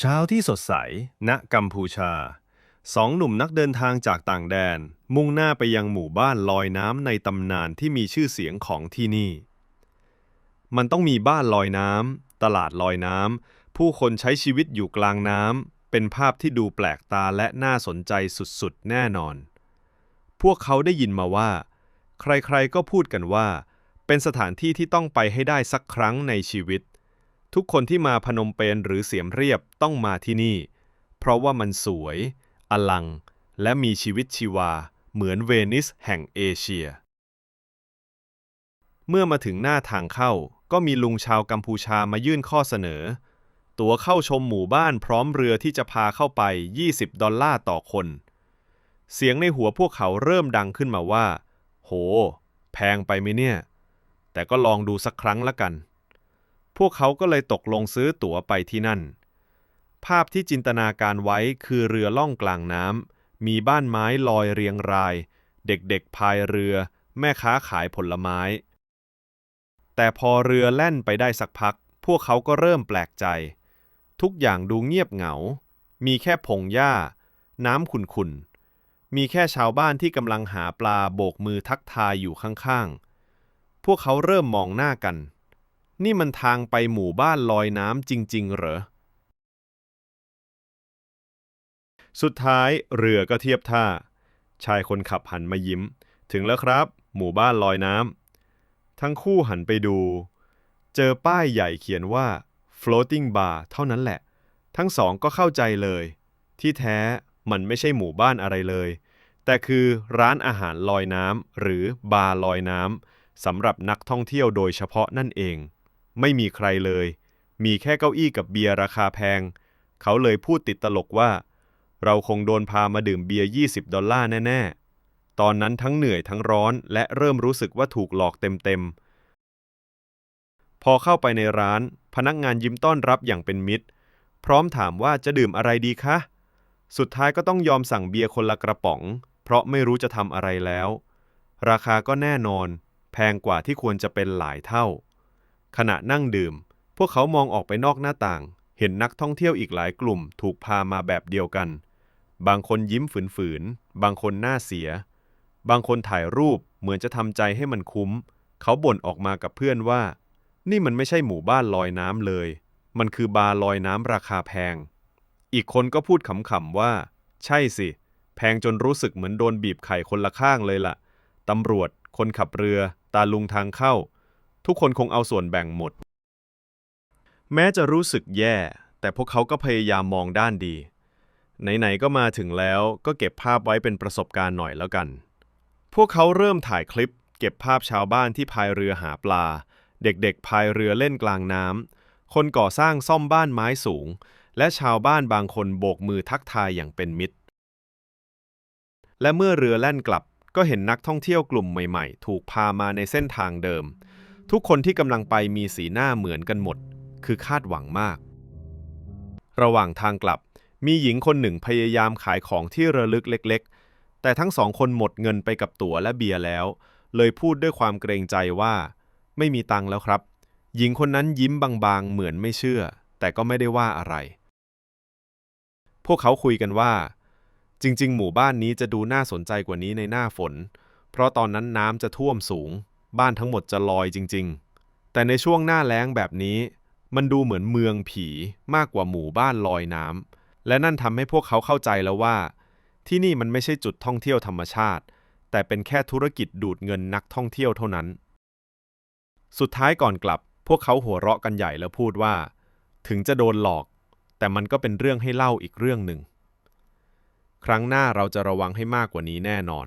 เช้าที่สดใส ณ กัมพูชา สองหนุ่มนักเดินทางจากต่างแดน มุ่งหน้าไปยังหมู่บ้านลอยน้ำในตำนานที่มีชื่อเสียงของที่นี่ มันต้องมีบ้านลอยน้ำ ตลาดลอยน้ำ ผู้คนใช้ชีวิตอยู่กลางน้ำ เป็นภาพที่ดูแปลกตาและน่าสนใจสุดๆ แน่นอน พวกเขาได้ยินมาว่า ใครๆ ก็พูดกันว่า เป็นสถานที่ที่ต้องไปให้ได้สักครั้งในชีวิต ทุกคนที่มาพนมเปญหรือเสียมเรียบต้องมาที่นี่ เพราะว่ามันสวย อลัง และมีชีวิตชีวา เหมือนเวนิสแห่งเอเชีย เมื่อมาถึงหน้าทางเข้าก็มีลุงชาวกัมพูชามายื่นข้อเสนอ ตั๋วเข้าชมหมู่บ้านพร้อมเรือที่จะพาเข้าไป 20 ดอลลาร์ต่อคน เสียงในหัวพวกเขาเริ่มดังขึ้นมาว่า โห แพงไปไหมเนี่ย แต่ก็ลองดูสักครั้งละกัน พวกเขาก็เลยตกลงซื้อตั๋วไปที่นั่น ภาพที่จินตนาการไว้คือเรือล่องกลางน้ำ มีบ้านไม้ลอยเรียงราย เด็กๆพายเรือ แม่ค้าขายผลไม้ แต่พอเรือแล่นไปได้สักพัก พวกเขาก็เริ่มแปลกใจ ทุกอย่างดูเงียบเหงา มีแค่พงหญ้า น้ำขุ่นๆ มีแค่ชาวบ้านที่กำลังหาปลาโบกมือทักทายอยู่ข้างๆ พวกเขาเริ่มมองหน้ากัน นี่มันทางไปหมู่บ้านลอยน้ำจริง ๆ เหรอ สุดท้ายเรือก็เทียบท่า ชายคนขับหันมายิ้ม ถึงแล้วครับ หมู่บ้านลอยน้ำทั้งคู่หันไปดู เจอป้ายใหญ่เขียนว่า floating bar เท่านั้นแหละ ทั้งสองก็เข้าใจเลย ที่แท้มันไม่ใช่หมู่บ้านอะไรเลย แต่คือร้านอาหารลอยน้ำหรือบาร์ลอยน้ำสำหรับนักท่องเที่ยวโดยเฉพาะนั่นเอง ไม่มีใครเลย มีแค่เก้าอี้กับเบียร์ราคาแพง เขาเลยพูดติดตลกว่า เราคงโดนพามาดื่มเบียร์ 20 ดอลลาร์แน่ ๆ ตอนนั้นทั้งเหนื่อยทั้งร้อนและเริ่มรู้สึกว่าถูกหลอกเต็ม ๆ พอเข้าไปในร้าน พนักงานยิ้มต้อนรับอย่างเป็นมิตร พร้อมถามว่าจะดื่มอะไรดีคะ สุดท้ายก็ต้องยอมสั่งเบียร์คนละกระป๋อง เพราะไม่รู้จะทำอะไรแล้ว ราคาก็แน่นอน แพงกว่าที่ควรจะเป็นหลายเท่า ขณะนั่งดื่ม พวกเขามองออกไปนอกหน้าต่าง เห็นนักท่องเที่ยวอีกหลายกลุ่มถูกพามาแบบเดียวกัน บางคนยิ้มฝืนๆ บางคนหน้าเสีย บางคนถ่ายรูปเหมือนจะทำใจให้มันคุ้ม เขาบ่นออกมากับเพื่อนว่า นี่มันไม่ใช่หมู่บ้านลอยน้ำเลย มันคือบาร์ลอยน้ำราคาแพง อีกคนก็พูดขำๆว่า ใช่สิ แพงจนรู้สึกเหมือนโดนบีบไข่คนละข้างเลยล่ะตำรวจ คนขับเรือ ตาลุงทางเข้า ทุกคนคงเอาส่วนแบ่งหมด แม้จะรู้สึกแย่ แต่พวกเขาก็พยายามมองด้านดี ไหนๆก็มาถึงแล้วก็เก็บภาพไว้เป็นประสบการณ์หน่อยแล้วกัน พวกเขาเริ่มถ่ายคลิป เก็บภาพชาวบ้านที่พายเรือหาปลา เด็กๆพายเรือเล่นกลางน้ำคนก่อสร้างซ่อมบ้านไม้สูง และชาวบ้านบางคนโบกมือทักทายอย่างเป็นมิตร และเมื่อเรือแล่นกลับก็เห็นนักท่องเที่ยวกลุ่มใหม่ๆ ถูกพามาในเส้นทางเดิม ทุกคนที่กำลังไปมีสีหน้าเหมือนกันหมด คือคาดหวังมาก ระหว่างทางกลับ มีหญิงคนหนึ่งพยายามขายของที่ระลึกเล็ก ๆ แต่ทั้งสองคนหมดเงินไปกับตั๋วและเบียร์แล้ว เลยพูดด้วยความเกรงใจว่า ไม่มีตังค์แล้วครับ หญิงคนนั้นยิ้มบางๆ เหมือนไม่เชื่อ แต่ก็ไม่ได้ว่าอะไร พวกเขาคุยกันว่า จริง ๆ หมู่บ้านนี้จะดูน่าสนใจกว่านี้ในหน้าฝน เพราะตอนนั้นน้ำจะท่วมสูง บ้านทั้งหมดจะลอยจริง ๆ แต่ในช่วงหน้าแล้งแบบนี้ มันดูเหมือนเมืองผีมากกว่าหมู่บ้านลอยน้ำและนั่นทำให้พวกเขาเข้าใจแล้วว่า ที่นี่มันไม่ใช่จุดท่องเที่ยวธรรมชาติ แต่เป็นแค่ธุรกิจดูดเงินนักท่องเที่ยวเท่านั้น สุดท้ายก่อนกลับ พวกเขาหัวเราะกันใหญ่แล้วพูดว่า ถึงจะโดนหลอก แต่มันก็เป็นเรื่องให้เล่าอีกเรื่องหนึ่งครั้งหน้าเราจะระวังให้มากกว่านี้แน่นอน